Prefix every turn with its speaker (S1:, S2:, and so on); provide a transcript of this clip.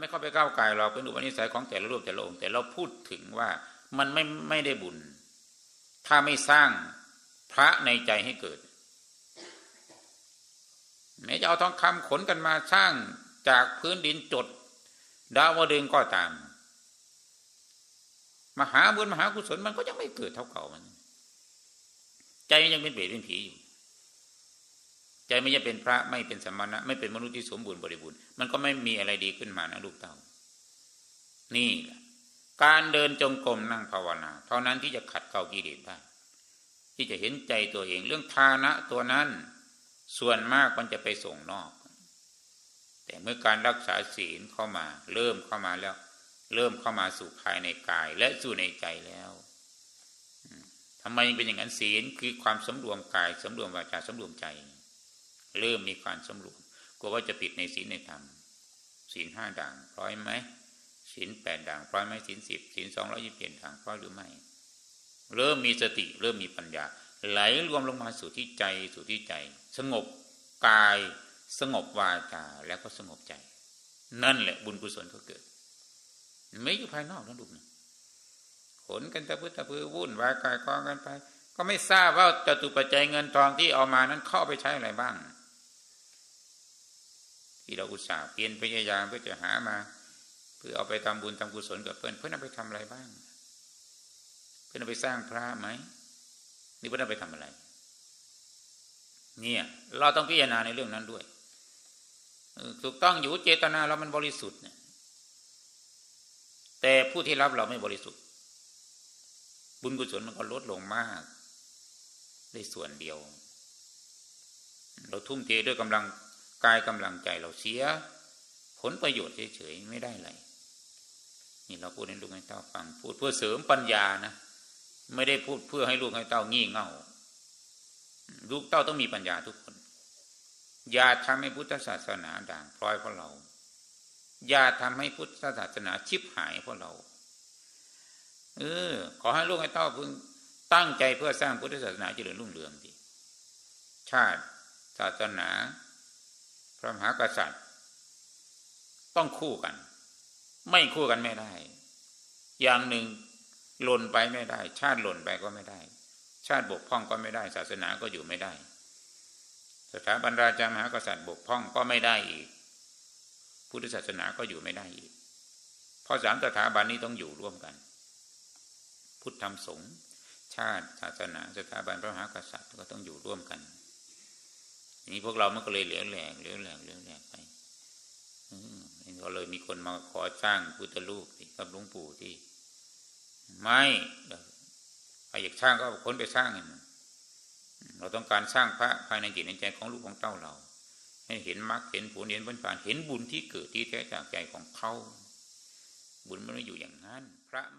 S1: ไม่เข้าไปก้าวไก่เราเป็นอุปนิสัยของแต่ละรูปแต่ละองค์แต่เราพูดถึงว่ามันไม่ไม่ได้บุญ ถ้าไม่สร้างพระในใจให้เกิดแม้จะเอาทองคำขนกันมาสร้างจากพื้นดินจด ดาวดึงก็ตาม มหาบุญมหากุศลมันก็ยังไม่เกิดเท่าเก่ามัน ใจยังเป็นเปรตเป็นผีอยู่ ใจไม่ยังเป็นพระไม่เป็นสมณะ ไม่เป็นมนุษย์ที่สมบูรณ์บริบูรณ์มันก็ไม่มีอะไรดีขึ้นมานะลูกเต้านี่การเดินจงกรมนั่งภาวนา เท่านั้นที่จะขัดเกลากิเลสได้ที่จะเห็นใจตัวเองเรื่องทานะตัวนั้น ส่วนมากมันจะไปส่งนอก แต่เมื่อการรักษาศีลเข้ามา เริ่มเข้ามาแล้ว เริ่มเข้ามาสู่ภายในกายและสู่ในใจแล้วทำไมเป็นอย่างนั้นศีลคือความสำรวมกายสำรวมวาจาสำรวมใจ เริ่มมีการสำรวมกลัวว่าจะผิดในศีลในธรรมศีลห้าด่างพร้อยไหมศีลแปดด่างพร้อยไหมศีลสิบศีลสองร้อยี่สิบเจ็ดด่างพร้อยหรือไม่ เริ่มมีสติ เริ่มมีปัญญา ไหลรวมลงมาสู่ที่ใจสู่ที่ใจ สงบกายสงบวาจาแล้วก็สงบใจ นั่นแหละบุญกุศลก็เกิด ไม่อยู่ภายนอกนะลูกนะขนกันตะพื้นตะพื้นวุ่นวายกายกองกันไป ก็ไม่ทราบว่าจตุปัจจัยเงินทองที่เอามานั้นเข้าไปใช้อะไรบ้าง เราอุตส่าห์เพียรพยายามเพื่อจะหามา เพื่อเอาไปทำบุญทำกุศลกับเพื่อนเพื่อนเอาไปทำอะไรบ้าง เพื่อนเอาไปสร้างพระไหมนี่เพื่อนเอาไปทำอะไร เนี่ย เราต้องพิจารณาในเรื่องนั้นด้วยถูกต้องอยู่เจตนาเรามันบริสุทธิ์เนี่ยแต่ผู้ที่รับเราไม่บริสุทธิ์ บุญกุศลมันก็ลดลงมากได้ส่วนเดียว เราทุ่มเทด้วยกำลัง กายกำลังใจเราเสีย ผลประโยชน์เฉยๆไม่ได้อะไรนี่เราพูดให้ลูกให้เต้าฟัง พูดเพื่อเสริมปัญญานะไม่ได้พูดเพื่อให้ลูกให้เต้างี่เง่าลูกเต้าต้องมีปัญญาทุกคน อย่าทำให้พุทธศาสนาด่างพร้อยเพราะเรา อย่าทำให้พุทธศาสนาชิบหายเพราะเรา เออ ขอให้ลูกให้เต้าพึงตั้งใจเพื่อสร้างพุทธศาสนาเจริญรุ่งเรืองดีชาติศาสนา พระมหากษัตริย์ ต้องคู่กัน ไม่คู่กันไม่ได้ อย่างหนึ่งหล่นไปไม่ได้ ชาติหล่นไปก็ไม่ได้ ชาติบกพร่องก็ไม่ได้ ศาสนาก็อยู่ไม่ได้ สถาบันราชามหากษัตริย์บกพร่องก็ไม่ได้อีก พุทธศาสนาก็อยู่ไม่ได้อีกเพราะสามสถาบันนี้ต้องอยู่ร่วมกัน พุทธธรรมสงฆ์ชาติศาสนา สถาบันพระมหากษัตริย์ก็ต้องอยู่ร่วมกัน นี่พวกเรามันก็เลยเหลวแหลกเหลวแหลกเหลวแหลกไปก็เลยมีคนมาขอสร้างพุทธรูปกับหลวงปู่ที่ ไม่ใครอยากสร้างก็คนไปสร้างเราต้องการสร้างพระภายในจิตในใจของลูกของเต้าเรา ให้เห็นมรรคเห็นผลเห็นผลผ่านเห็นบุญที่เกิดที่แท้จากใจของเขาบุญมันไม่อยู่อย่างนั้น พระไม่